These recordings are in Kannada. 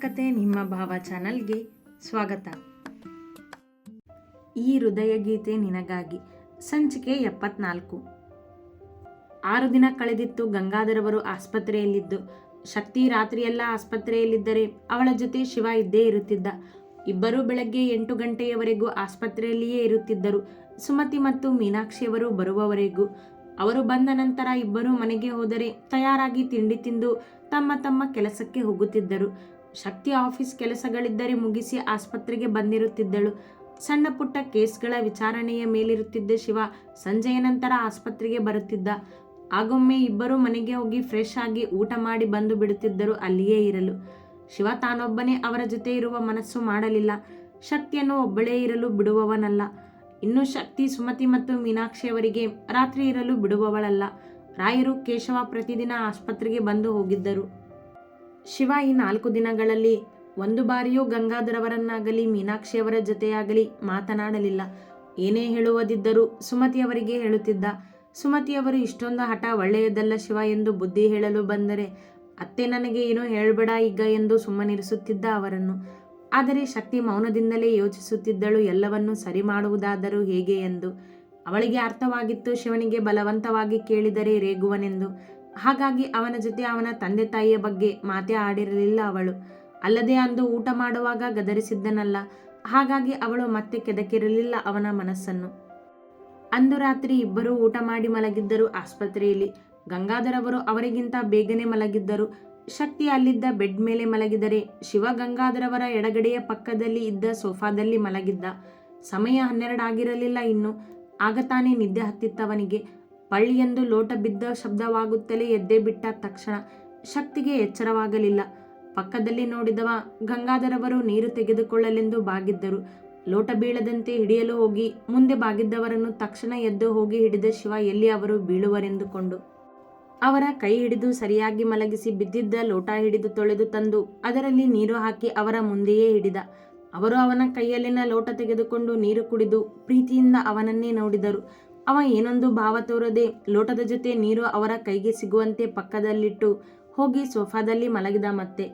ಕತೆ ನಿಮ್ಮ ಭಾವ ಚಾನಲ್ಗೆ ಸ್ವಾಗತ. ಈ ಹೃದಯ ಗೀತೆ ನಿನಗಾಗಿ ಸಂಚಿಕೆ ಎಪ್ಪತ್ನಾಲ್ಕು. ಆರು ದಿನ ಕಳೆದಿತ್ತು ಗಂಗಾಧರವರು ಆಸ್ಪತ್ರೆಯಲ್ಲಿದ್ದು. ಶಕ್ತಿ ರಾತ್ರಿಯೆಲ್ಲ ಆಸ್ಪತ್ರೆಯಲ್ಲಿದ್ದರೆ ಅವಳ ಜೊತೆ ಶಿವ ಇದ್ದೇ ಇರುತ್ತಿದ್ದ. ಇಬ್ಬರೂ ಬೆಳಗ್ಗೆ ಎಂಟು ಗಂಟೆಯವರೆಗೂ ಆಸ್ಪತ್ರೆಯಲ್ಲಿಯೇ ಇರುತ್ತಿದ್ದರು. ಸುಮತಿ ಮತ್ತು ಮೀನಾಕ್ಷಿಯವರು ಬರುವವರೆಗೂ. ಅವರು ಬಂದ ನಂತರ ಇಬ್ಬರು ಮನೆಗೆ ಹೋದರೆ ತಯಾರಾಗಿ ತಿಂಡಿ ತಿಂದು ತಮ್ಮ ತಮ್ಮ ಕೆಲಸಕ್ಕೆ ಹೋಗುತ್ತಿದ್ದರು. ಶಕ್ತಿ ಆಫೀಸ್ ಕೆಲಸಗಳಿದ್ದರೆ ಮುಗಿಸಿ ಆಸ್ಪತ್ರೆಗೆ ಬಂದಿರುತ್ತಿದ್ದಳು. ಸಣ್ಣ ಪುಟ್ಟ ಕೇಸ್ಗಳ ವಿಚಾರಣೆಯ ಮೇಲಿರುತ್ತಿದ್ದ ಶಿವ ಸಂಜೆಯ ನಂತರ ಆಸ್ಪತ್ರೆಗೆ ಬರುತ್ತಿದ್ದ. ಆಗೊಮ್ಮೆ ಇಬ್ಬರೂ ಮನೆಗೆ ಹೋಗಿ ಫ್ರೆಶ್ ಆಗಿ ಊಟ ಮಾಡಿ ಬಂದು ಬಿಡುತ್ತಿದ್ದರು, ಅಲ್ಲಿಯೇ ಇರಲು. ಶಿವ ತಾನೊಬ್ಬನೇ ಅವರ ಜೊತೆ ಇರುವ ಮನಸ್ಸು ಮಾಡಲಿಲ್ಲ. ಶಕ್ತಿಯನ್ನು ಒಬ್ಬಳೇ ಇರಲು ಬಿಡುವವನಲ್ಲ. ಇನ್ನು ಶಕ್ತಿ ಸುಮತಿ ಮತ್ತು ಮೀನಾಕ್ಷಿಯವರಿಗೆ ರಾತ್ರಿ ಇರಲು ಬಿಡುವವಳಲ್ಲ. ರಾಯರು ಕೇಶವ ಪ್ರತಿದಿನ ಆಸ್ಪತ್ರೆಗೆ ಬಂದು ಹೋಗಿದ್ದರು. ಶಿವ ಈ ನಾಲ್ಕು ದಿನಗಳಲ್ಲಿ ಒಂದು ಬಾರಿಯೂ ಗಂಗಾಧರವರನ್ನಾಗಲಿ, ಮೀನಾಕ್ಷಿಯವರ ಜೊತೆಯಾಗಲಿ ಮಾತನಾಡಲಿಲ್ಲ. ಏನೇ ಹೇಳುವುದಿದ್ದರೂ ಸುಮತಿಯವರಿಗೆ ಹೇಳುತ್ತಿದ್ದ ಸುಮತಿಯವರು ಇಷ್ಟೊಂದು ಹಠ ಒಳ್ಳೆಯದಲ್ಲ ಶಿವ ಎಂದು ಬುದ್ಧಿ ಹೇಳಲು ಬಂದರೆ ಅತ್ತೆ ನನಗೆ ಏನೂ ಹೇಳಬೇಡ ಈಗ ಎಂದು ಸುಮ್ಮನಿರಿಸುತ್ತಿದ್ದ ಅವರನ್ನು. ಆದರೆ ಶಕ್ತಿ ಮೌನದಿಂದಲೇ ಯೋಚಿಸುತ್ತಿದ್ದಳು, ಎಲ್ಲವನ್ನೂ ಸರಿ ಮಾಡುವುದಾದರೂ ಹೇಗೆ ಎಂದು. ಅವಳಿಗೆ ಅರ್ಥವಾಗಿತ್ತು, ಶಿವನಿಗೆ ಬಲವಂತವಾಗಿ ಕೇಳಿದರೆ ರೇಗುವನೆಂದು. ಹಾಗಾಗಿ ಅವನ ಜೊತೆ ಅವನ ತಂದೆ ತಾಯಿಯ ಬಗ್ಗೆ ಮಾತೇ ಆಡಿರಲಿಲ್ಲ ಅವಳು. ಅಲ್ಲದೆ ಅಂದು ಊಟ ಮಾಡುವಾಗ ಗದರಿಸಿದ್ದನಲ್ಲ. ಹಾಗಾಗಿ ಅವಳು ಮತ್ತೆ ಕೆದಕಿರಲಿಲ್ಲ ಅವನ ಮನಸ್ಸನ್ನು. ಅಂದು ರಾತ್ರಿ ಇಬ್ಬರೂ ಊಟ ಮಾಡಿ ಮಲಗಿದ್ದರು ಆಸ್ಪತ್ರೆಯಲ್ಲಿ. ಗಂಗಾಧರವರು ಅವರಿಗಿಂತ ಬೇಗನೆ ಮಲಗಿದ್ದರು. ಶಕ್ತಿ ಅಲ್ಲಿದ್ದ ಬೆಡ್ ಮೇಲೆ ಮಲಗಿದರೆ ಶಿವ ಗಂಗಾಧರವರ ಎಡಗಡೆಯ ಪಕ್ಕದಲ್ಲಿ ಇದ್ದ ಸೋಫಾದಲ್ಲಿ ಮಲಗಿದ್ದ. ಸಮಯ ಹನ್ನೆರಡಾಗಿರಲಿಲ್ಲ ಇನ್ನು. ಆಗ ತಾನೇ ನಿದ್ದೆ ಹತ್ತಿತ್ತವನಿಗೆ. ಪಳ್ಳಿಯೆಂದು ಲೋಟ ಬಿದ್ದ ಶಬ್ದವಾಗುತ್ತಲೇ ಎದ್ದೇ ಬಿಟ್ಟ ತಕ್ಷಣ ಶಕ್ತಿಗೆ ಎಚ್ಚರವಾಗಲಿಲ್ಲ. ಪಕ್ಕದಲ್ಲಿ ನೋಡಿದವ ಗಂಗಾಧರವರು ನೀರು ತೆಗೆದುಕೊಳ್ಳಲೆಂದು ಬಾಗಿದ್ದರು. ಲೋಟ ಬೀಳದಂತೆ ಹಿಡಿಯಲು ಹೋಗಿ ಮುಂದೆ ಬಾಗಿದ್ದವರನ್ನು ತಕ್ಷಣ ಎದ್ದು ಹೋಗಿ ಹಿಡಿದ ಶಿವ ಎಲ್ಲಿ ಅವರು ಬೀಳುವರೆಂದುಕೊಂಡು. ಅವರ ಕೈ ಹಿಡಿದು ಸರಿಯಾಗಿ ಮಲಗಿಸಿ ಬಿದ್ದಿದ್ದ ಲೋಟ ಹಿಡಿದು ತೊಳೆದು ತಂದು ಅದರಲ್ಲಿ ನೀರು ಹಾಕಿ ಅವರ ಮುಂದೆಯೇ ಹಿಡಿದ. ಅವರು ಅವನ ಕೈಯಲ್ಲಿನ ಲೋಟ ತೆಗೆದುಕೊಂಡು ನೀರು ಕುಡಿದು ಪ್ರೀತಿಯಿಂದ ಅವನನ್ನೇ ನೋಡಿದರು. ಅವ ಏನೊಂದು ಭಾವ ತೋರದೆ ಲೋಟದ ಜೊತೆ ನೀರು ಅವರ ಕೈಗೆ ಸಿಗುವಂತೆ ಪಕ್ಕದಲ್ಲಿಟ್ಟು ಹೋಗಿ ಸೋಫಾದಲ್ಲಿ ಮಲಗಿದ ಮತ್ತೆ,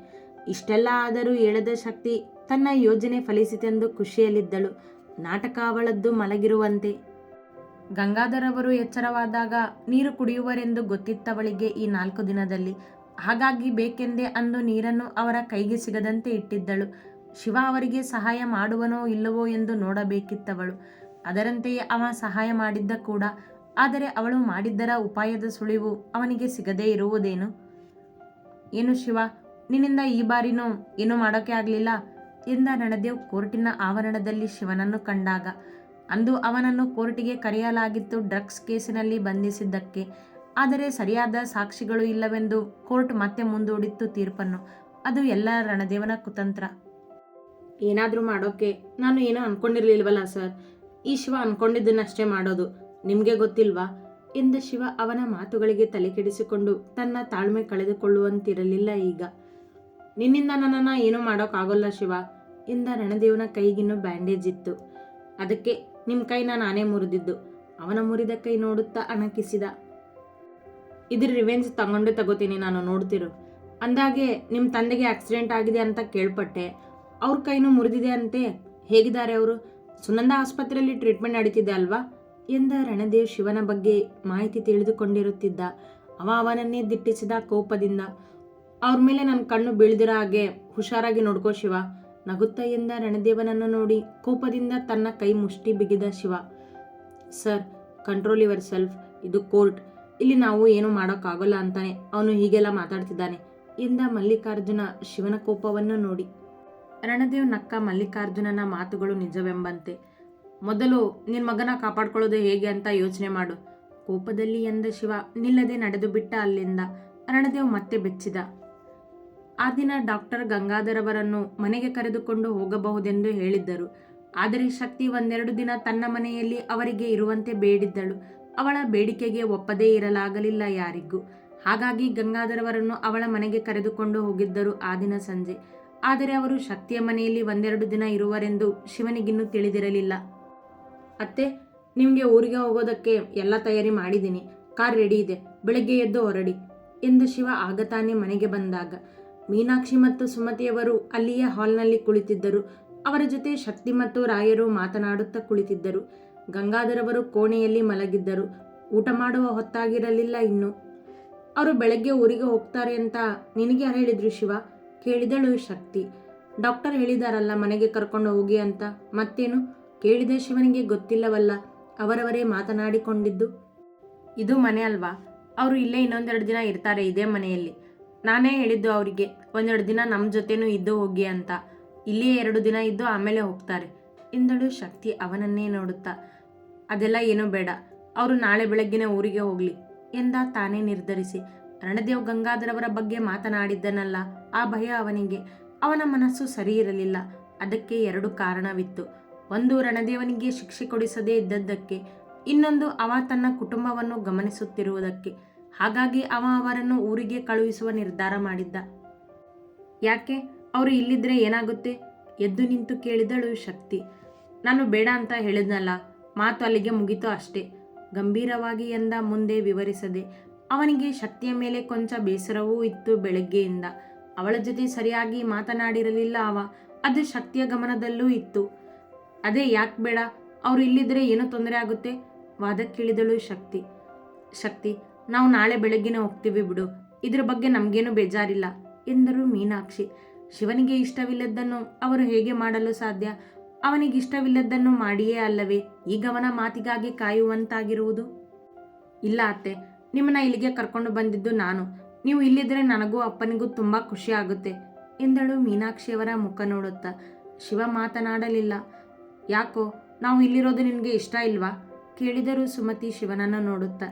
ಇಷ್ಟೆಲ್ಲ ಆದರೂ ಹೇಳದ ಶಕ್ತಿ ತನ್ನ ಯೋಜನೆ ಫಲಿಸಿತೆಂದು ಖುಷಿಯಲ್ಲಿದ್ದಳು. ನಾಟಕ ಅವಳದ್ದು ಮಲಗಿರುವಂತೆ. ಗಂಗಾಧರವರು ಎಚ್ಚರವಾದಾಗ ನೀರು ಕುಡಿಯುವರೆಂದು ಗೊತ್ತಿತ್ತವಳಿಗೆ ಈ ನಾಲ್ಕು ದಿನದಲ್ಲಿ. ಹಾಗಾಗಿ ಬೇಕೆಂದೇ ಅಂದು ನೀರನ್ನು ಅವರ ಕೈಗೆ ಸಿಗದಂತೆ ಇಟ್ಟಿದ್ದಳು. ಶಿವ ಅವರಿಗೆ ಸಹಾಯ ಮಾಡುವನೋ ಇಲ್ಲವೋ ಎಂದು ನೋಡಬೇಕಿತ್ತವಳು. ಅದರಂತೆಯೇ ಅವ ಸಹಾಯ ಮಾಡಿದ್ದ ಕೂಡ. ಆದರೆ ಅವಳು ಮಾಡಿದ್ದರ ಉಪಾಯದ ಸುಳಿವು ಅವನಿಗೆ ಸಿಗದೇ ಇರುವುದೇನು? ಏನು ಶಿವ, ನಿನ್ನಿಂದ ಈ ಬಾರಿನೂ ಏನೂ ಮಾಡೋಕೆ ಆಗಲಿಲ್ಲ? ಎಂದ ರಣದೇವ್ ಕೋರ್ಟಿನ ಆವರಣದಲ್ಲಿ ಶಿವನನ್ನು ಕಂಡಾಗ. ಅಂದು ಅವನನ್ನು ಕೋರ್ಟಿಗೆ ಕರೆಯಲಾಗಿತ್ತು ಡ್ರಗ್ಸ್ ಕೇಸಿನಲ್ಲಿ ಬಂಧಿಸಿದ್ದಕ್ಕೆ. ಆದರೆ ಸರಿಯಾದ ಸಾಕ್ಷಿಗಳು ಇಲ್ಲವೆಂದು ಕೋರ್ಟ್ ಮತ್ತೆ ಮುಂದೂಡಿತ್ತು ತೀರ್ಪನ್ನು. ಅದು ಎಲ್ಲ ರಣದೇವನ ಕುತಂತ್ರ. ಏನಾದರೂ ಮಾಡೋಕೆ ನಾನು ಏನೂ ಅನ್ಕೊಂಡಿರ್ಲಿಲ್ವಲ್ಲ ಸರ್? ಈ ಶಿವ ಅನ್ಕೊಂಡಿದ್ದನ್ನಷ್ಟೇ ಮಾಡೋದು. ನಿಮಗೆ ಗೊತ್ತಿಲ್ವಾ? ಎಂದ ಶಿವ ಅವನ ಮಾತುಗಳಿಗೆ ತಲೆಕೆಡಿಸಿಕೊಂಡು ತನ್ನ ತಾಳ್ಮೆ ಕಳೆದುಕೊಳ್ಳುವಂತಿರಲಿಲ್ಲ ಈಗ. ನಿನ್ನಿಂದ ನನ್ನನ್ನು ಏನೂ ಮಾಡೋಕ್ಕಾಗೋಲ್ಲ ಶಿವ ಎಂದ ರಣದೇವನ ಕೈಗಿನ್ನೂ ಬ್ಯಾಂಡೇಜ್ ಇತ್ತು. ಅದಕ್ಕೆ ನಿಮ್ಮ ಕೈನ ನಾನೇ ಮುರಿದಿದ್ದು. ಅವನ ಮುರಿದ ಕೈ ನೋಡುತ್ತಾ ಅಣಕಿಸಿದ. ಇದ್ರ ರಿವೆಂಜ್ ತಗೊಂಡು ತಗೋತೀನಿ ನಾನು, ನೋಡ್ತಿರು. ಅಂದಾಗೆ ನಿಮ್ಮ ತಂದೆಗೆ ಆಕ್ಸಿಡೆಂಟ್ ಆಗಿದೆ ಅಂತ ಕೇಳ್ಪಟ್ಟೆ. ಅವ್ರ ಕೈನೂ ಮುರಿದಿದೆ ಅಂತೆ. ಹೇಗಿದ್ದಾರೆ ಅವರು? ಸುನಂದ ಆಸ್ಪತ್ರೆಯಲ್ಲಿ ಟ್ರೀಟ್ಮೆಂಟ್ ನಡೀತಿದೆ ಅಲ್ವಾ? ಎಂದ ರಣದೇವ್ ಶಿವನ ಬಗ್ಗೆ ಮಾಹಿತಿ ತಿಳಿದುಕೊಂಡಿರುತ್ತಿದ್ದ. ಅವ ಅವನನ್ನೇ ದಿಟ್ಟಿಸಿದ ಕೋಪದಿಂದ. ಅವ್ರ ಮೇಲೆ ನನ್ನ ಕಣ್ಣು ಬೀಳ್ದಿರೋ ಹಾಗೆ ಹುಷಾರಾಗಿ ನೋಡ್ಕೋ ಶಿವ. ನಗುತ್ತಾ ಎಂದ ರಣದೇವನನ್ನು ನೋಡಿ ಕೋಪದಿಂದ ತನ್ನ ಕೈ ಮುಷ್ಟಿ ಬಿಗಿದ Shiva. Sir, control yourself, ಇದು ಕೋರ್ಟ್. ಇಲ್ಲಿ ನಾವು ಏನು ಮಾಡೋಕ್ಕಾಗಲ್ಲ ಅಂತಾನೆ ಅವನು ಹೀಗೆಲ್ಲ ಮಾತಾಡ್ತಿದ್ದಾನೆ. ಎಂದ ಮಲ್ಲಿಕಾರ್ಜುನ ಶಿವನ ಕೋಪವನ್ನು ನೋಡಿ. ರಣದೇವ್ ನಕ್ಕ ಮಲ್ಲಿಕಾರ್ಜುನನ ಮಾತುಗಳು ನಿಜವೆಂಬಂತೆ. ಮೊದಲು ನಿನ್ನ ಮಗನ ಕಾಪಾಡ್ಕೊಳ್ಳೋದು ಹೇಗೆ ಅಂತ ಯೋಚನೆ ಮಾಡು. ಕೋಪದಲ್ಲಿ ಎಂದ ಶಿವ, ನಿಲ್ಲದೆ ನಡೆದು ಬಿಟ್ಟ ಅಲ್ಲಿಂದ ರಣದೇವ್ ಮತ್ತೆ ಬೆಚ್ಚಿದ. ಆ ದಿನ ಡಾಕ್ಟರ್ ಗಂಗಾಧರವರನ್ನು ಮನೆಗೆ ಕರೆದುಕೊಂಡು ಹೋಗಬಹುದೆಂದು ಹೇಳಿದ್ದರು. ಆದರೆ ಶಕ್ತಿ ಒಂದೆರಡು ದಿನ ತನ್ನ ಮನೆಯಲ್ಲಿ ಅವರಿಗೆ ಇರುವಂತೆ ಬೇಡಿದ್ದಳು. ಅವಳ ಬೇಡಿಕೆಗೆ ಒಪ್ಪದೇ ಇರಲಾಗಲಿಲ್ಲ ಯಾರಿಗೂ. ಹಾಗಾಗಿ ಗಂಗಾಧರವರನ್ನು ಅವಳ ಮನೆಗೆ ಕರೆದುಕೊಂಡು ಹೋಗಿದ್ದರು ಆ ದಿನ ಸಂಜೆ. ಆದರೆ ಅವರು ಶಕ್ತಿಯ ಮನೆಯಲ್ಲಿ ಒಂದೆರಡು ದಿನ ಇರುವರೆಂದು ಶಿವನಿಗಿನ್ನೂ ತಿಳಿದಿರಲಿಲ್ಲ. ಅತ್ತೆ, ನಿಮಗೆ ಊರಿಗೆ ಹೋಗೋದಕ್ಕೆ ಎಲ್ಲ ತಯಾರಿ ಮಾಡಿದ್ದೀನಿ. ಕಾರ್ ರೆಡಿ ಇದೆ. ಬೆಳಗ್ಗೆ ಎದ್ದು ಹೊರಡಿ ಎಂದು ಶಿವ ಆಗ ತಾನೇ ಮನೆಗೆ ಬಂದಾಗ. ಮೀನಾಕ್ಷಿ ಮತ್ತು ಸುಮತಿಯವರು ಅಲ್ಲಿಯೇ ಹಾಲ್ನಲ್ಲಿ ಕುಳಿತಿದ್ದರು. ಅವರ ಜೊತೆ ಶಕ್ತಿ ಮತ್ತು ರಾಯರು ಮಾತನಾಡುತ್ತಾ ಕುಳಿತಿದ್ದರು. ಗಂಗಾಧರವರು ಕೋಣೆಯಲ್ಲಿ ಮಲಗಿದ್ದರು. ಊಟ ಮಾಡುವ ಹೊತ್ತಾಗಿರಲಿಲ್ಲ ಇನ್ನು. ಅವರು ಬೆಳಗ್ಗೆ ಊರಿಗೆ ಹೋಗ್ತಾರೆ ಅಂತ ನಿನಗೆ ಹೇಳಿದ್ರು ಶಿವ? ಕೇಳಿದಳು ಶಕ್ತಿ. ಡಾಕ್ಟರ್ ಹೇಳಿದಾರಲ್ಲ ಮನೆಗೆ ಕರ್ಕೊಂಡು ಹೋಗಿ ಅಂತ. ಮತ್ತೇನು? ಕೇಳಿದ ಶಿವನಿಗೆ ಗೊತ್ತಿಲ್ಲವಲ್ಲ. ಅವರವರೇ ಮಾತನಾಡಿಕೊಂಡಿದ್ದು. ಇದು ಮನೆ ಅಲ್ವಾ? ಅವರು ಇಲ್ಲೇ ಇನ್ನೊಂದೆರಡು ದಿನ ಇರ್ತಾರೆ ಇದೇ ಮನೆಯಲ್ಲಿ. ನಾನೇ ಹೇಳಿದ್ದು ಅವರಿಗೆ, ಒಂದೆರಡು ದಿನ ನಮ್ಮ ಜೊತೆನೂ ಇದ್ದು ಹೋಗಿ ಅಂತ. ಇಲ್ಲಿಯೇ ಎರಡು ದಿನ ಇದ್ದು ಆಮೇಲೆ ಹೋಗ್ತಾರೆ ಎಂದಳು ಶಕ್ತಿ ಅವನನ್ನೇ ನೋಡುತ್ತಾ. ಅದೆಲ್ಲ ಏನೂ ಬೇಡ. ಅವರು ನಾಳೆ ಬೆಳಗ್ಗಿನ ಊರಿಗೆ ಹೋಗಲಿ ಎಂದ ತಾನೇ ನಿರ್ಧರಿಸಿ. ರಣದೇವ್ ಗಂಗಾಧರವರ ಬಗ್ಗೆ ಮಾತನಾಡಿದ್ದನಲ್ಲ. ಆ ಭಯ ಅವನಿಗೆ. ಅವನ ಮನಸ್ಸು ಸರಿ ಇರಲಿಲ್ಲ. ಅದಕ್ಕೆ ಎರಡು ಕಾರಣವಿತ್ತು. ಒಂದು, ರಣದೇವನಿಗೆ ಶಿಕ್ಷೆ ಕೊಡಿಸದೇ ಇದ್ದದ್ದಕ್ಕೆ. ಇನ್ನೊಂದು, ಅವ ತನ್ನ ಕುಟುಂಬವನ್ನು ಗಮನಿಸುತ್ತಿರುವುದಕ್ಕೆ. ಹಾಗಾಗಿ ಅವ ಅವರನ್ನು ಊರಿಗೆ ಕಳುಹಿಸುವ ನಿರ್ಧಾರ ಮಾಡಿದ್ದ. ಯಾಕೆ? ಅವರು ಇಲ್ಲಿದ್ರೆ ಏನಾಗುತ್ತೆ? ಎದ್ದು ನಿಂತು ಕೇಳಿದಳು ಶಕ್ತಿ. ನಾನು ಬೇಡ ಅಂತ ಹೇಳಿದ್ನಲ್ಲ. ಮಾತು ಅಲ್ಲಿಗೆ ಮುಗಿತು ಅಷ್ಟೇ. ಗಂಭೀರವಾಗಿ ಎಂದ ಮುಂದೆ ವಿವರಿಸದೆ ಅವನಿಗೆ ಶಕ್ತಿಯ ಮೇಲೆ ಕೊಂಚ ಬೇಸರವೂ ಇತ್ತು ಬೆಳಗ್ಗೆಯಿಂದ. ಅವಳ ಜೊತೆ ಸರಿಯಾಗಿ ಮಾತನಾಡಿರಲಿಲ್ಲ ಅವ. ಅದು ಶಕ್ತಿಯ ಗಮನದಲ್ಲೂ ಇತ್ತು. ಅದೇ ಯಾಕೆ ಬೇಡ, ಅವರು ಇಲ್ಲಿದ್ರೆ ಏನೋ ತೊಂದರೆ ಆಗುತ್ತೆ? ವಾದಕ್ಕಿಳಿದಳು ಶಕ್ತಿ. ಶಕ್ತಿ, ನಾವು ನಾಳೆ ಬೆಳಗ್ಗೆನೇ ಹೋಗ್ತೀವಿ ಬಿಡು. ಇದ್ರ ಬಗ್ಗೆ ನಮಗೇನು ಬೇಜಾರಿಲ್ಲ, ಎಂದರು ಮೀನಾಕ್ಷಿ. ಶಿವನಿಗೆ ಇಷ್ಟವಿಲ್ಲದ್ದನ್ನು ಅವರು ಹೇಗೆ ಮಾಡಲು ಸಾಧ್ಯ? ಅವನಿಗೆ ಇಷ್ಟವಿಲ್ಲದ್ದನ್ನು ಮಾಡಿಯೇ ಅಲ್ಲವೇ? ಈ ಗಮನ ಮಾತಿಗಾಗಿ ಕಾಯುವಂತಾಗಿರುವುದು? ಇಲ್ಲ ಅತ್ತೆ ನಿಮ್ಮನ್ನ ಇಲ್ಲಿಗೆ ಕರ್ಕೊಂಡು ಬಂದಿದ್ದು ನಾನು. ನೀವು ಇಲ್ಲಿದ್ರೆ ನನಗೂ ಅಪ್ಪನಿಗೂ ತುಂಬ ಖುಷಿ ಆಗುತ್ತೆ, ಎಂದಳು ಮೀನಾಕ್ಷಿಯವರ ಮುಖ ನೋಡುತ್ತಾ. ಶಿವ ಮಾತನಾಡಲಿಲ್ಲ. ಯಾಕೋ, ನಾವು ಇಲ್ಲಿರೋದು ನಿನಗೆ ಇಷ್ಟ ಇಲ್ವಾ? ಕೇಳಿದರು ಸುಮತಿ ಶಿವನನ್ನು ನೋಡುತ್ತಾ.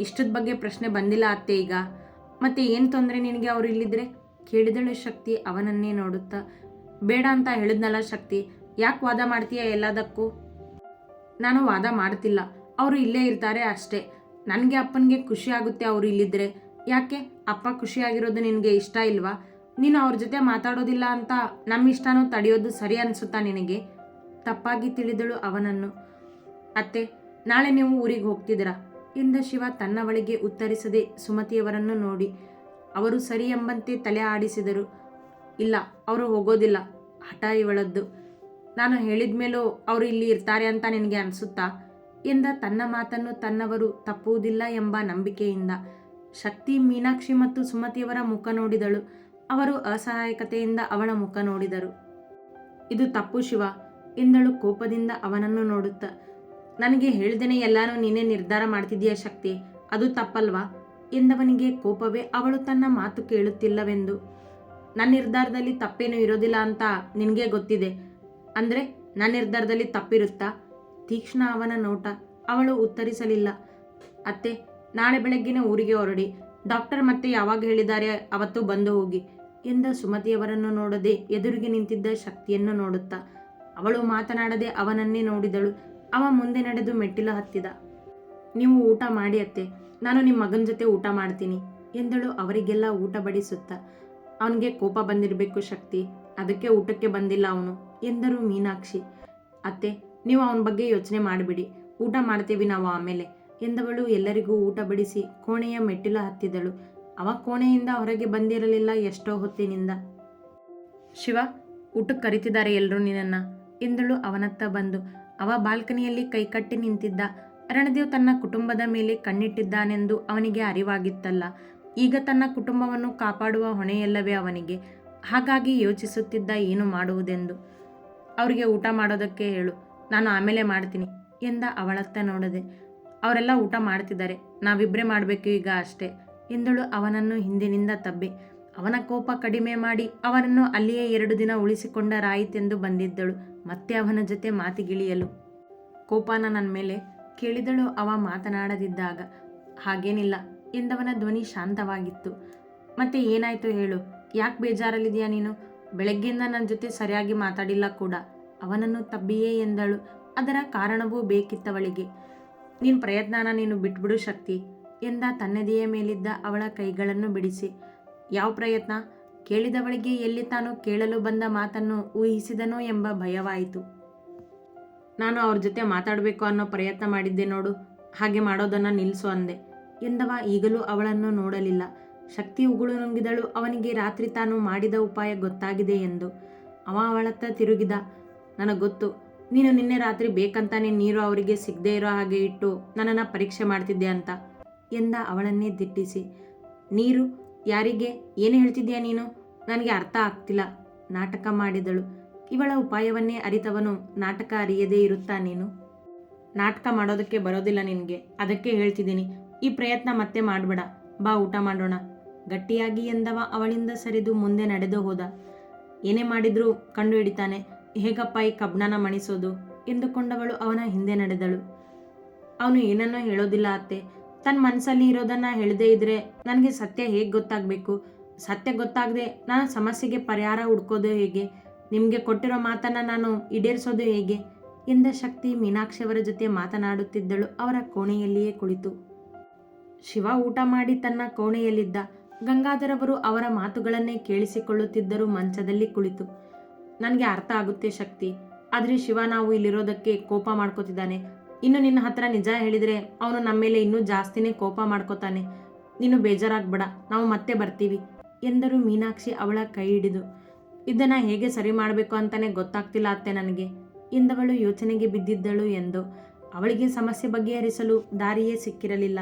ಇಷ್ಟದ ಬಗ್ಗೆ ಪ್ರಶ್ನೆ ಬಂದಿಲ್ಲ ಅತ್ತೆ ಈಗ. ಮತ್ತೆ ಏನು ತೊಂದರೆ ನಿನಗೆ ಅವರು ಇಲ್ಲಿದ್ರೆ? ಕೇಳಿದಳು ಶಕ್ತಿ ಅವನನ್ನೇ ನೋಡುತ್ತಾ. ಬೇಡ ಅಂತ ಹೇಳಿದ್ನಲ್ಲ ಶಕ್ತಿ, ಯಾಕೆ ವಾದ ಮಾಡ್ತೀಯ ಎಲ್ಲದಕ್ಕೂ? ನಾನು ವಾದ ಮಾಡ್ತಿಲ್ಲ. ಅವರು ಇಲ್ಲೇ ಇರ್ತಾರೆ ಅಷ್ಟೇ. ನನಗೆ ಅಪ್ಪನಿಗೆ ಖುಷಿ ಆಗುತ್ತೆ ಅವರು ಇಲ್ಲಿದ್ರೆ. ಯಾಕೆ? ಅಪ್ಪ ಖುಷಿಯಾಗಿರೋದು ನಿನಗೆ ಇಷ್ಟ ಇಲ್ವಾ? ನೀನು ಅವ್ರ ಜೊತೆ ಮಾತಾಡೋದಿಲ್ಲ ಅಂತ ನಮ್ಮ ಇಷ್ಟನೂ ತಡೆಯೋದು ಸರಿ ಅನಿಸುತ್ತಾ ನಿನಗೆ? ತಪ್ಪಾಗಿ ತಿಳಿದಳು ಅವನನ್ನು. ಅತ್ತೆ, ನಾಳೆ ನೀವು ಊರಿಗೆ ಹೋಗ್ತಿದ್ದೀರಾ? ಎಂದ ಶಿವ ತನ್ನ ಬಳಿಗೆ ಉತ್ತರಿಸದೆ ಸುಮತಿಯವರನ್ನು ನೋಡಿ. ಅವರು ಸರಿ ಎಂಬಂತೆ ತಲೆ ಆಡಿಸಿದರು. ಇಲ್ಲ, ಅವರು ಹೋಗೋದಿಲ್ಲ. ಹಠ ಇವಳದ್ದು. ನಾನು ಹೇಳಿದ ಮೇಲೂ ಅವರು ಇಲ್ಲಿ ಇರ್ತಾರೆ ಅಂತ ನಿನಗೆ ಅನಿಸುತ್ತಾ? ಎಂದ ತನ್ನ ಮಾತನ್ನು ತನ್ನವರು ತಪ್ಪುವುದಿಲ್ಲ ಎಂಬ ನಂಬಿಕೆಯಿಂದ. ಶಕ್ತಿ ಮೀನಾಕ್ಷಿ ಮತ್ತು ಸುಮತಿಯವರ ಮುಖ ನೋಡಿದಳು. ಅವರು ಅಸಹಾಯಕತೆಯಿಂದ ಅವಳ ಮುಖ ನೋಡಿದರು. ಇದು ತಪ್ಪು ಶಿವ ಎಂದಳು ಕೋಪದಿಂದ ಅವನನ್ನು ನೋಡುತ್ತ. ನನಗೆ ಹೇಳ್ದೇನೆ ಎಲ್ಲಾನು ನೀನೇ ನಿರ್ಧಾರ ಮಾಡ್ತಿದೀಯ ಶಕ್ತಿ? ಅದು ತಪ್ಪಲ್ವಾ? ಎಂದವನಿಗೆ ಕೋಪವೇ ಅವಳು ತನ್ನ ಮಾತು ಕೇಳುತ್ತಿಲ್ಲವೆಂದು. ನನ್ನ ನಿರ್ಧಾರದಲ್ಲಿ ತಪ್ಪೇನೂ ಇರೋದಿಲ್ಲ ಅಂತ ನಿನಗೆ ಗೊತ್ತಿದೆ. ಅಂದರೆ ನನ್ನ ನಿರ್ಧಾರದಲ್ಲಿ ತಪ್ಪಿರುತ್ತಾ? ತೀಕ್ಷ್ಣ ಅವನ ನೋಟ. ಅವಳು ಉತ್ತರಿಸಲಿಲ್ಲ. ಅತ್ತೆ, ನಾಳೆ ಬೆಳಗ್ಗಿನ ಊರಿಗೆ ಹೊರಡಿ. ಡಾಕ್ಟರ್ ಮತ್ತೆ ಯಾವಾಗ ಹೇಳಿದ್ದಾರೆ ಅವತ್ತು ಬಂದು ಹೋಗಿ. ಎಂದ ಸುಮತಿಯವರನ್ನು ನೋಡದೆ ಎದುರಿಗೆ ನಿಂತಿದ್ದ ಶಕ್ತಿಯನ್ನು ನೋಡುತ್ತಾ. ಅವಳು ಮಾತನಾಡದೆ ಅವನನ್ನೇ ನೋಡಿದಳು. ಅವ ಮುಂದೆ ನಡೆದು ಮೆಟ್ಟಿಲು ಹತ್ತಿದ. ನೀವು ಊಟ ಮಾಡಿ ಅತ್ತೆ. ನಾನು ನಿಮ್ಮ ಮಗನ ಜೊತೆ ಊಟ ಮಾಡ್ತೀನಿ ಎಂದಳು ಅವರಿಗೆಲ್ಲ ಊಟ ಬಡಿಸುತ್ತಾ. ಅವನಿಗೆ ಕೋಪ ಬಂದಿರಬೇಕು ಶಕ್ತಿ. ಅದಕ್ಕೆ ಊಟಕ್ಕೆ ಬಂದಿಲ್ಲ ಅವನು ಎಂದರು ಮೀನಾಕ್ಷಿ. ಅತ್ತೆ ನೀವು ಅವನ ಬಗ್ಗೆ ಯೋಚನೆ ಮಾಡಿಬಿಡಿ. ಊಟ ಮಾಡ್ತೀವಿ ನಾವು ಆಮೇಲೆ. ಎಂದವಳು ಎಲ್ಲರಿಗೂ ಊಟ ಬಡಿಸಿ ಕೋಣೆಯ ಮೆಟ್ಟಿಲು ಹತ್ತಿದಳು. ಅವ ಕೋಣೆಯಿಂದ ಹೊರಗೆ ಬಂದಿರಲಿಲ್ಲ ಎಷ್ಟೋ ಹೊತ್ತಿನಿಂದ. ಶಿವ, ಊಟಕ್ಕೆ ಕರಿತಿದ್ದಾರೆ ಎಲ್ಲರೂ ನಿನ್ನನ್ನ ಎಂದಳು ಅವನತ್ತ ಬಂದು. ಅವ ಬಾಲ್ಕನಿಯಲ್ಲಿ ಕೈಕಟ್ಟಿ ನಿಂತಿದ್ದ. ರಣದೇವ್ ತನ್ನ ಕುಟುಂಬದ ಮೇಲೆ ಕಣ್ಣಿಟ್ಟಿದ್ದಾನೆಂದು ಅವನಿಗೆ ಅರಿವಾಗಿತ್ತಲ್ಲ. ಈಗ ತನ್ನ ಕುಟುಂಬವನ್ನು ಕಾಪಾಡುವ ಹೊಣೆಯಲ್ಲವೇ ಅವನಿಗೆ. ಹಾಗಾಗಿ ಯೋಚಿಸುತ್ತಿದ್ದ ಏನು ಮಾಡುವುದೆಂದು. ಅವರಿಗೆ ಊಟ ಮಾಡೋದಕ್ಕೆ ಹೇಳು. ನಾನು ಆಮೇಲೆ ಮಾಡ್ತೀನಿ ಎಂದ ಅವಳತ್ತ ನೋಡದೆ. ಅವರೆಲ್ಲ ಊಟ ಮಾಡ್ತಿದ್ದಾರೆ. ನಾವಿಬ್ಬರೇ ಮಾಡಬೇಕು ಈಗ ಅಷ್ಟೇ ಎಂದಳು ಅವನನ್ನು ಹಿಂದಿನಿಂದ ತಬ್ಬಿ. ಅವನ ಕೋಪ ಕಡಿಮೆ ಮಾಡಿ ಅವರನ್ನು ಅಲ್ಲಿಯೇ ಎರಡು ದಿನ ಉಳಿಸಿಕೊಂಡರಾಯಿತೆಂದು ಬಂದಿದ್ದಳು. ಮತ್ತೆ ಅವನ ಜೊತೆ ಮಾತಿಗಿಳಿಯಲು. ಕೋಪನ ನನ್ನ ಮೇಲೆ ಕೇಳಿದಳು ಅವ ಮಾತನಾಡದಿದ್ದಾಗ. ಹಾಗೇನಿಲ್ಲ, ಎಂದವನ ಧ್ವನಿ ಶಾಂತವಾಗಿತ್ತು. ಮತ್ತೆ ಏನಾಯ್ತು ಹೇಳು, ಯಾಕೆ ಬೇಜಾರಲ್ಲಿದೆಯಾ ನೀನು? ಬೆಳಗ್ಗೆಯಿಂದ ನನ್ನ ಜೊತೆ ಸರಿಯಾಗಿ ಮಾತಾಡಿಲ್ಲ ಕೂಡ. ಅವನನ್ನು ತಬ್ಬಿಯೇ ಎಂದಳು. ಅದರ ಕಾರಣವೂ ಬೇಕಿತ್ತವಳಿಗೆ. ನಿನ್ನ ಪ್ರಯತ್ನನ ನೀನು ಬಿಟ್ಬಿಡು ಶಕ್ತಿ ಎಂದ ತನ್ನದೆಯ ಮೇಲಿದ್ದ ಅವಳ ಕೈಗಳನ್ನು ಬಿಡಿಸಿ. ಯಾವ ಪ್ರಯತ್ನ? ಕೇಳಿದವಳಿಗೆ ಎಲ್ಲಿ ತಾನು ಕೇಳಲು ಬಂದ ಮಾತನ್ನು ಊಹಿಸಿದನೋ ಎಂಬ ಭಯವಾಯಿತು. ನಾನು ಅವ್ರ ಜೊತೆ ಮಾತಾಡಬೇಕು ಅನ್ನೋ ಪ್ರಯತ್ನ ಮಾಡಿದ್ದೆ ನೋಡು. ಹಾಗೆ ಮಾಡೋದನ್ನು ನಿಲ್ಲಿಸು ಅಂದೆ ಎಂದವ ಈಗಲೂ ಅವಳನ್ನು ನೋಡಲಿಲ್ಲ. ಶಕ್ತಿ ಉಗುಳು ನುಂಗಿದಳು. ಅವನಿಗೆ ರಾತ್ರಿ ತಾನು ಮಾಡಿದ ಉಪಾಯ ಗೊತ್ತಾಗಿದೆ ಎಂದು. ಅವ ಅವಳತ್ತ ತಿರುಗಿದ. ನನಗೆ ಗೊತ್ತು. ನೀನು ನಿನ್ನೆ ರಾತ್ರಿ ಬೇಕಂತಾನೆ ನೀರು ಅವರಿಗೆ ಸಿಗದೇ ಇರೋ ಹಾಗೆ ಇಟ್ಟು ನನ್ನನ್ನು ಪರೀಕ್ಷೆ ಮಾಡ್ತಿದ್ದೆ ಅಂತ. ಎಂದ ಅವಳನ್ನೇ ದಿಟ್ಟಿಸಿ. ನೀರು, ಯಾರಿಗೆ? ಏನು ಹೇಳ್ತಿದ್ಯಾ ನೀನು? ನನಗೆ ಅರ್ಥ ಆಗ್ತಿಲ್ಲ. ನಾಟಕ ಮಾಡಿದಳು. ಇವಳ ಉಪಾಯವನ್ನೇ ಅರಿತವನು ನಾಟಕ ಅರಿಯದೇ ಇರುತ್ತಾ ನೀನು? ನಾಟಕ ಮಾಡೋದಕ್ಕೆ ಬರೋದಿಲ್ಲ ನಿನಗೆ. ಅದಕ್ಕೆ ಹೇಳ್ತಿದ್ದೀನಿ. ಈ ಪ್ರಯತ್ನ ಮತ್ತೆ ಮಾಡಬೇಡ. ಬಾ, ಊಟ ಮಾಡೋಣ. ಗಟ್ಟಿಯಾಗಿ ಎಂದವ ಅವಳಿಂದ ಸರಿದು ಮುಂದೆ ನಡೆದು ಹೋದ. ಏನೇ ಮಾಡಿದ್ರೂ ಕಂಡು ಹಿಡಿತಾನೆ. ಹೇಗಪ್ಪ ಈ ಕಬ್ಣನ ಮಣಿಸೋದು ಎಂದುಕೊಂಡವಳು ಅವನ ಹಿಂದೆ ನಡೆದಳು. ಅವನು ಏನನ್ನೋ ಹೇಳೋದಿಲ್ಲ ಅತ್ತೆ. ತನ್ನ ಮನಸ್ಸಲ್ಲಿ ಇರೋದನ್ನ ಹೇಳದೇ ಇದ್ರೆ ನನಗೆ ಸತ್ಯ ಹೇಗೆ ಗೊತ್ತಾಗಬೇಕು? ಸತ್ಯ ಗೊತ್ತಾಗದೆ ನಾನು ಸಮಸ್ಯೆಗೆ ಪರಿಹಾರ ಹುಡ್ಕೋದು ಹೇಗೆ? ನಿಮಗೆ ಕೊಟ್ಟಿರೋ ಮಾತನ್ನು ನಾನು ಈಡೇರಿಸೋದು ಹೇಗೆ? ಎಂದ ಶಕ್ತಿ ಮೀನಾಕ್ಷಿಯವರ ಜೊತೆ ಮಾತನಾಡುತ್ತಿದ್ದಳು. ಅವರ ಕೋಣೆಯಲ್ಲಿಯೇ ಕುಳಿತು. ಶಿವ ಊಟ ಮಾಡಿ ತನ್ನ ಕೋಣೆಯಲ್ಲಿದ್ದ ಗಂಗಾಧರವರು ಅವರ ಮಾತುಗಳನ್ನೇ ಕೇಳಿಸಿಕೊಳ್ಳುತ್ತಿದ್ದರು ಮಂಚದಲ್ಲಿ ಕುಳಿತು. ನನಗೆ ಅರ್ಥ ಆಗುತ್ತೆ ಶಕ್ತಿ. ಆದರೆ ಶಿವ ನಾವು ಇಲ್ಲಿರೋದಕ್ಕೆ ಕೋಪ ಮಾಡ್ಕೋತಿದ್ದಾನೆ. ಇನ್ನು ನಿನ್ನ ಹತ್ರ ನಿಜ ಹೇಳಿದರೆ ಅವನು ನಮ್ಮ ಮೇಲೆ ಇನ್ನೂ ಜಾಸ್ತಿನೇ ಕೋಪ ಮಾಡ್ಕೋತಾನೆ. ನೀನು ಬೇಜಾರಾಗ್ಬೇಡ, ನಾವು ಮತ್ತೆ ಬರ್ತೀವಿ ಎಂದರು ಮೀನಾಕ್ಷಿ ಅವಳ ಕೈ ಹಿಡಿದು. ಇದನ್ನು ಹೇಗೆ ಸರಿ ಮಾಡಬೇಕು ಅಂತಾನೆ ಗೊತ್ತಾಗ್ತಿಲ್ಲ ಅತ್ತೆ ನನಗೆ. ಎಂದವಳು ಯೋಚನೆಗೆ ಬಿದ್ದಿದ್ದಳು ಎಂದು. ಅವಳಿಗೆ ಸಮಸ್ಯೆ ಬಗೆಹರಿಸಲು ದಾರಿಯೇ ಸಿಕ್ಕಿರಲಿಲ್ಲ.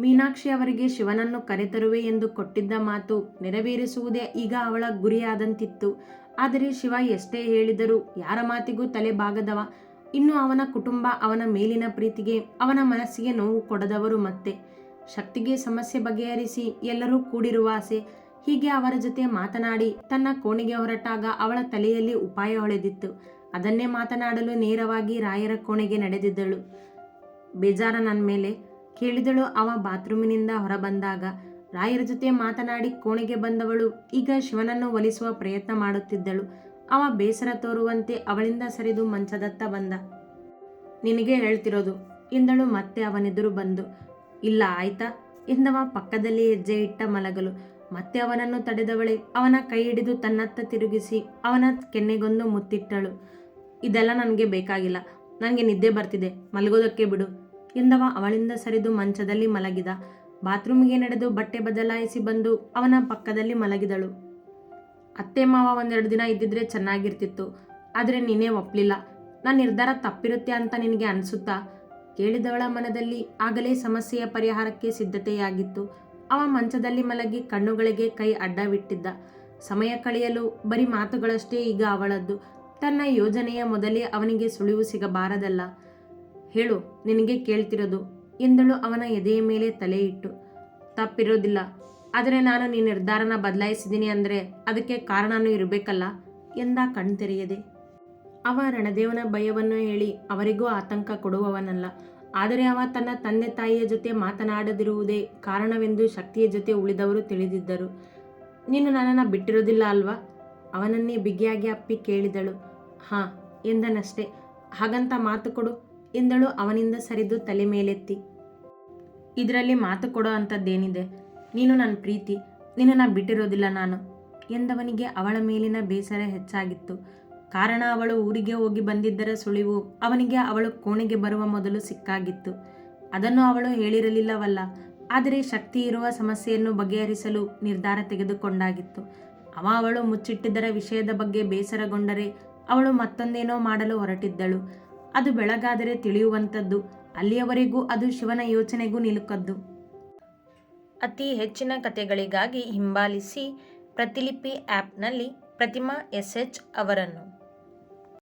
ಮೀನಾಕ್ಷಿ ಅವರಿಗೆ ಶಿವನನ್ನು ಕರೆತರುವೆ ಎಂದು ಕೊಟ್ಟಿದ್ದ ಮಾತು ನೆರವೇರಿಸುವುದೇ ಈಗ ಅವಳ ಗುರಿಯಾದಂತಿತ್ತು. ಆದರೆ ಶಿವ ಎಷ್ಟೇ ಹೇಳಿದರೂ ಯಾರ ಮಾತಿಗೂ ತಲೆ ಬಾಗದವ. ಇನ್ನು ಅವನ ಕುಟುಂಬ ಅವನ ಮೇಲಿನ ಪ್ರೀತಿಗೆ, ಅವನ ಮನಸ್ಸಿಗೆ ನೋವು ಕೊಡದವರು ಮತ್ತೆ. ಶಕ್ತಿಗೆ ಸಮಸ್ಯೆ ಬಗೆಹರಿಸಿ ಎಲ್ಲರೂ ಕೂಡಿರುವ ಆಸೆ. ಹೀಗೆ ಅವರ ಜೊತೆ ಮಾತನಾಡಿ ತನ್ನ ಕೋಣೆಗೆ ಹೊರಟಾಗ ಅವಳ ತಲೆಯಲ್ಲಿ ಉಪಾಯ ಹೊಳೆದಿತ್ತು. ಅದನ್ನೇ ಮಾತನಾಡಲು ನೇರವಾಗಿ ರಾಯರ ಕೋಣೆಗೆ ನಡೆದಿದ್ದಳು. ಬೇಜಾರ ನನ್ನ ಮೇಲೆ ಕೇಳಿದಳು ಅವ ಬಾತ್ರೂಮಿನಿಂದ ಹೊರಬಂದಾಗ. ರಾಯರ ಜೊತೆ ಮಾತನಾಡಿ ಕೋಣೆಗೆ ಬಂದವಳು. ಈಗ ಶಿವನನ್ನು ಒಲಿಸುವ ಪ್ರಯತ್ನ ಮಾಡುತ್ತಿದ್ದಳು. ಅವ ಬೇಸರ ತೋರುವಂತೆ ಅವಳಿಂದ ಸರಿದು ಮಂಚದತ್ತ ಬಂದ. ನಿನಗೆ ಹೇಳ್ತಿರೋದು. ಎಂದಳು ಮತ್ತೆ ಅವನೆದುರು ಬಂದು. ಇಲ್ಲ, ಆಯ್ತಾ? ಎಂದವ ಪಕ್ಕದಲ್ಲಿ ಹೆಜ್ಜೆ ಇಟ್ಟ ಮಲಗಲು. ಮತ್ತೆ ಅವನನ್ನು ತಡೆದವಳೆ. ಅವನ ಕೈ ಹಿಡಿದು ತನ್ನತ್ತ ತಿರುಗಿಸಿ ಅವನ ಕೆನ್ನೆಗೊಂದು ಮುತ್ತಿಟ್ಟಳು. ಇದೆಲ್ಲ ನನಗೆ ಬೇಕಾಗಿಲ್ಲ. ನನಗೆ ನಿದ್ದೆ ಬರ್ತಿದೆ. ಮಲಗೋದಕ್ಕೆ ಬಿಡು. ಎಂದವ ಅವಳಿಂದ ಸರಿದು ಮಂಚದಲ್ಲಿ ಮಲಗಿದ. ಬಾತ್ರೂಮಿಗೆ ನಡೆದು ಬಟ್ಟೆ ಬದಲಾಯಿಸಿ ಬಂದು ಅವನ ಪಕ್ಕದಲ್ಲಿ ಮಲಗಿದಳು. ಅತ್ತೆ ಮಾವ ಒಂದೆರಡು ದಿನ ಇದ್ದಿದ್ರೆ ಚೆನ್ನಾಗಿರ್ತಿತ್ತು. ಆದರೆ ನೀನೇ ಒಪ್ಪಲಿಲ್ಲ ನನ್ನ ನಿರ್ಧಾರ ತಪ್ಪಿರುತ್ತೆ ಅಂತ ನಿನಗೆ ಅನಿಸುತ್ತಾ? ಕೇಳಿದವಳ ಮನದಲ್ಲಿ ಆಗಲೇ ಸಮಸ್ಯೆಯ ಪರಿಹಾರಕ್ಕೆ ಸಿದ್ಧತೆಯಾಗಿತ್ತು. ಅವ ಮಂಚದಲ್ಲಿ ಮಲಗಿ ಕಣ್ಣುಗಳಿಗೆ ಕೈ ಅಡ್ಡವಿಟ್ಟಿದ್ದ. ಸಮಯ ಕಳೆಯಲು ಬರೀ ಮಾತುಗಳಷ್ಟೇ ಈಗ ಅವಳದ್ದು. ತನ್ನ ಯೋಜನೆಯ ಮೊದಲೇ ಅವನಿಗೆ ಸುಳಿವು ಸಿಗಬಾರದಲ್ಲ. ಹೇಳು, ನಿನಗೆ ಕೇಳ್ತಿರೋದು. ಎಂದಳು ಅವನ ಎದೆಯ ಮೇಲೆ ತಲೆ ಇಟ್ಟು. ತಪ್ಪಿರೋದಿಲ್ಲ. ಆದರೆ ನಾನು ನಿನ್ನ ನಿರ್ಧಾರನ ಬದಲಾಯಿಸಿದ್ದೀನಿ ಅಂದರೆ ಅದಕ್ಕೆ ಕಾರಣನೂ ಇರಬೇಕಲ್ಲ? ಎಂದ ಕಣ್ತೆರೆಯದೆ. ಅವ ರಣದೇವನ ಭಯವನ್ನು ಹೇಳಿ ಅವರಿಗೂ ಆತಂಕ ಕೊಡುವವನಲ್ಲ. ಆದರೆ ಅವ ತನ್ನ ತಂದೆ ತಾಯಿಯ ಜೊತೆ ಮಾತನಾಡದಿರುವುದೇ ಕಾರಣವೆಂದು ಶಕ್ತಿಯ ಜೊತೆ ಉಳಿದವರು ತಿಳಿದಿದ್ದರು. ನೀನು ನನ್ನನ್ನು ಬಿಟ್ಟಿರೋದಿಲ್ಲ ಅಲ್ವಾ? ಅವನನ್ನೇ ಬಿಗಿಯಾಗಿ ಅಪ್ಪಿ ಕೇಳಿದಳು. ಹಾಂ, ಎಂದನಷ್ಟೇ. ಹಾಗಂತ ಮಾತು ಕೊಡು. ಎಂದಳು ಅವನಿಂದ ಸರಿದು ತಲೆ ಮೇಲೆತ್ತಿ. ಇದರಲ್ಲಿ ಮಾತು ಕೊಡೋ ಅಂಥದ್ದೇನಿದೆ ನೀನು ನನ್ನ ಪ್ರೀತಿ, ನಿನ್ನನ್ನು ಬಿಟ್ಟಿರೋದಿಲ್ಲ ನಾನು ಎಂದವನಿಗೆ ಅವಳ ಮೇಲಿನ ಬೇಸರ ಹೆಚ್ಚಾಗಿತ್ತು. ಕಾರಣ ಅವಳು ಊರಿಗೆ ಹೋಗಿ ಬಂದಿದ್ದರ ಸುಳಿವು, ಅವನಿಗೆ ಅವಳು ಕೋಣೆಗೆ ಬರುವ ಮೊದಲು ಸಿಕ್ಕಾಗಿತ್ತು. ಅದನ್ನು ಅವಳು ಹೇಳಿರಲಿಲ್ಲವಲ್ಲ, ಆದರೆ ಶಕ್ತಿ ಇರುವ ಸಮಸ್ಯೆಯನ್ನು ಬಗೆಹರಿಸಲು ನಿರ್ಧಾರ ತೆಗೆದುಕೊಂಡಾಗಿತ್ತು. ಅವ ಅವಳು ಮುಚ್ಚಿಟ್ಟಿದ್ದರ ವಿಷಯದ ಬಗ್ಗೆ ಬೇಸರಗೊಂಡರೆ ಅವಳು ಮತ್ತೊಂದೇನೋ ಮಾಡಲು ಹೊರಟಿದ್ದಳು. ಅದು ಬೆಳಗಾದರೆ ತಿಳಿಯುವಂಥದ್ದು. ಅಲ್ಲಿಯವರೆಗೂ ಅದು ಶಿವನ ಯೋಚನೆಗೂ ನಿಲುಕದ್ದು. ಅತಿ ಹೆಚ್ಚಿನ ಕಥೆಗಳಿಗಾಗಿ ಹಿಂಬಾಲಿಸಿ ಪ್ರತಿಲಿಪಿ ಆ್ಯಪ್ನಲ್ಲಿ ಪ್ರತಿಮಾ ಎಸ್ ಎಚ್ ಅವರನ್ನು.